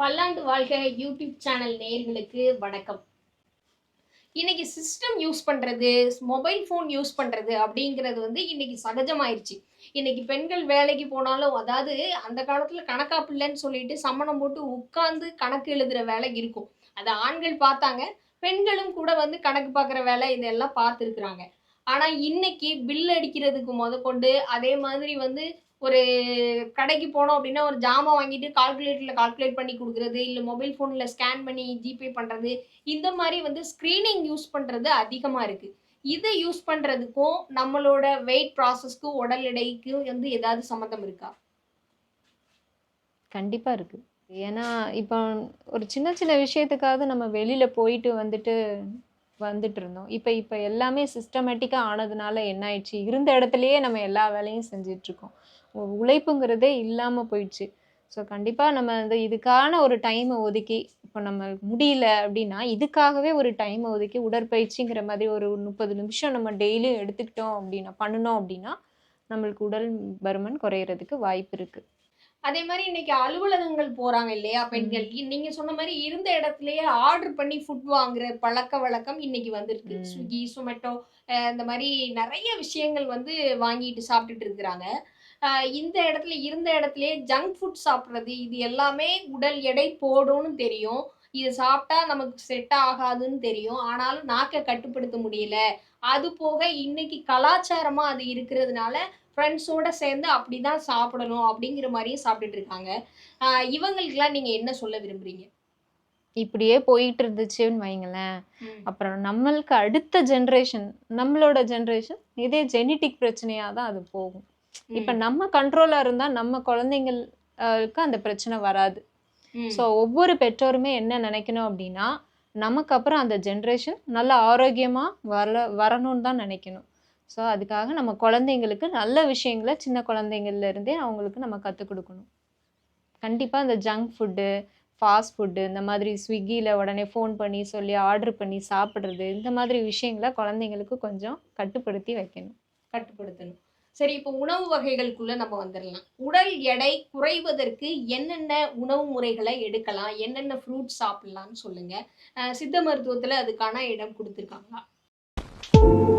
பல்லாண்டு வாழ்க YouTube channel நேர்களுக்கு வணக்கம். இன்னைக்கு சிஸ்டம் யூஸ் பண்ணுறது மொபைல் ஃபோன் யூஸ் பண்ணுறது அப்படிங்கிறது வந்து இன்னைக்கு சகஜமாயிருச்சு. இன்னைக்கு பெண்கள் வேலைக்கு போனாலும் அதாவது அந்த காலத்தில் கணக்கா பிள்ளைன்னு சொல்லிட்டு சம்மணம் போட்டு உட்காந்து கணக்கு எழுதுகிற வேலை இருக்கும். அதை ஆண்கள் பார்த்தாங்க பெண்களும் கூட வந்து கணக்கு பார்க்குற வேலை இதெல்லாம் பார்த்துருக்குறாங்க. ஆனால் இன்னைக்கு பில் அடிக்கிறதுக்கு முதற்கொண்டு அதே மாதிரி வந்து ஒரு கடைக்கு போனோம் அப்படின்னா ஒரு ஜாமான் வாங்கிட்டு கால்குலேட்டரில் கால்குலேட் பண்ணி கொடுக்குறது இல்லை மொபைல் ஃபோனில் ஸ்கேன் பண்ணி ஜிபே பண்ணுறது இந்த மாதிரி வந்து ஸ்க்ரீனிங் யூஸ் பண்ணுறது அதிகமாக இருக்குது இதை யூஸ் பண்ணுறதுக்கும் நம்மளோட வெயிட் ப்ராசஸ்க்கும் உடல் எடைக்கும் வந்து ஏதாவது சம்மந்தம் இருக்கா? கண்டிப்பாக இருக்குது ஏன்னா இப்போ ஒரு சின்ன சின்ன விஷயத்துக்காவது நம்ம வெளியில் போயிட்டு வந்துட்டு வந்துட்டு இருந்தோம் இப்போ இப்போ எல்லாமே சிஸ்டமேட்டிக்காக ஆனதுனால என்ன ஆயிடுச்சு? இருந்த இடத்துலையே நம்ம எல்லா வேலையும் செஞ்சிட்ருக்கோம் உழைப்புங்கிறதே இல்லாமல் போயிடுச்சு. ஸோ கண்டிப்பாக நம்ம இந்த இதுக்கான ஒரு டைமை ஒதுக்கி இப்போ நம்ம முடியல அப்படின்னா இதுக்காகவே ஒரு டைமை ஒதுக்கி உடற்பயிற்சிங்கிற மாதிரி ஒரு முப்பது நிமிஷம் நம்ம டெய்லியும் எடுத்துக்கிட்டோம் அப்படின்னா பண்ணணும் அப்படின்னா நம்மளுக்கு உடல் பருமன் குறையிறதுக்கு வாய்ப்பு இருக்குது அதே மாதிரி இன்னைக்கு அலுவலகங்கள் போறாங்க இல்லையா பெண்கள்? நீங்க சொன்ன மாதிரி இருந்த இடத்துலயே ஆர்டர் பண்ணி ஃபுட் வாங்குற பழக்க வழக்கம் இன்னைக்கு வந்திருக்கு. ஸ்விக்கி சொமேட்டோ இந்த மாதிரி நிறைய விஷயங்கள் வந்து வாங்கிட்டு சாப்பிட்டுட்டு இருக்கிறாங்க. இந்த இடத்துல இருந்த இடத்துலயே ஜங்க் ஃபுட் சாப்பிட்றது இது எல்லாமே உடல் எடை போடும்னு தெரியும். இது சாப்பிட்டா நமக்கு செட் ஆகாதுன்னு தெரியும். ஆனாலும் நாக்கை கட்டுப்படுத்த முடியல. அது போக இன்னைக்கு கலாச்சாரமா அது இருக்கிறதுனால ஃப்ரெண்ட்ஸோட சேர்ந்து அப்படிதான் சாப்பிடணும் அப்படிங்கிற மாதிரியும் சாப்பிட்டுட்டு இருக்காங்க. இவங்களுக்கெல்லாம் நீங்க என்ன சொல்ல விரும்புறீங்க? இப்படியே போயிட்டு இருந்துச்சுன்னு வைங்களேன். அப்புறம் நம்மளுக்கு அடுத்த ஜென்ரேஷன் நம்மளோட ஜென்ரேஷன் இதே ஜெனட்டிக் பிரச்சனையா தான் அது போகும். இப்ப நம்ம கண்ட்ரோலா இருந்தா நம்ம குழந்தைங்களுக்கு அந்த பிரச்சனை வராது. ஸோ ஒவ்வொரு பெற்றோருமே என்ன நினைக்கணும் அப்படின்னா நமக்கு அப்புறம் அந்த ஜென்ரேஷன் நல்ல ஆரோக்கியமா வர வரணும்னு தான் நினைக்கணும். ஸோ அதுக்காக நம்ம குழந்தைங்களுக்கு நல்ல விஷயங்களை சின்ன குழந்தைங்கள்லேருந்தே அவங்களுக்கு நம்ம கற்றுக் கொடுக்கணும். கண்டிப்பாக இந்த ஜங்க் ஃபுட்டு ஃபாஸ்ட் ஃபுட்டு இந்த மாதிரி ஸ்விக்கியில் உடனே ஃபோன் பண்ணி சொல்லி ஆர்டர் பண்ணி சாப்பிட்றது இந்த மாதிரி விஷயங்களை குழந்தைங்களுக்கு கொஞ்சம் கட்டுப்படுத்தி வைக்கணும். கட்டுப்படுத்தணும். சரி இப்போ உணவு வகைகளுக்குள்ள நம்ம வந்துடலாம். உடல் எடை குறைவதற்கு என்னென்ன உணவு முறைகளை எடுக்கலாம்? என்னென்ன ஃப்ரூட்ஸ் சாப்பிட்லான்னு சொல்லுங்க. சித்த மருத்துவத்தில் அதுக்கான இடம் கொடுத்துருக்காங்களா?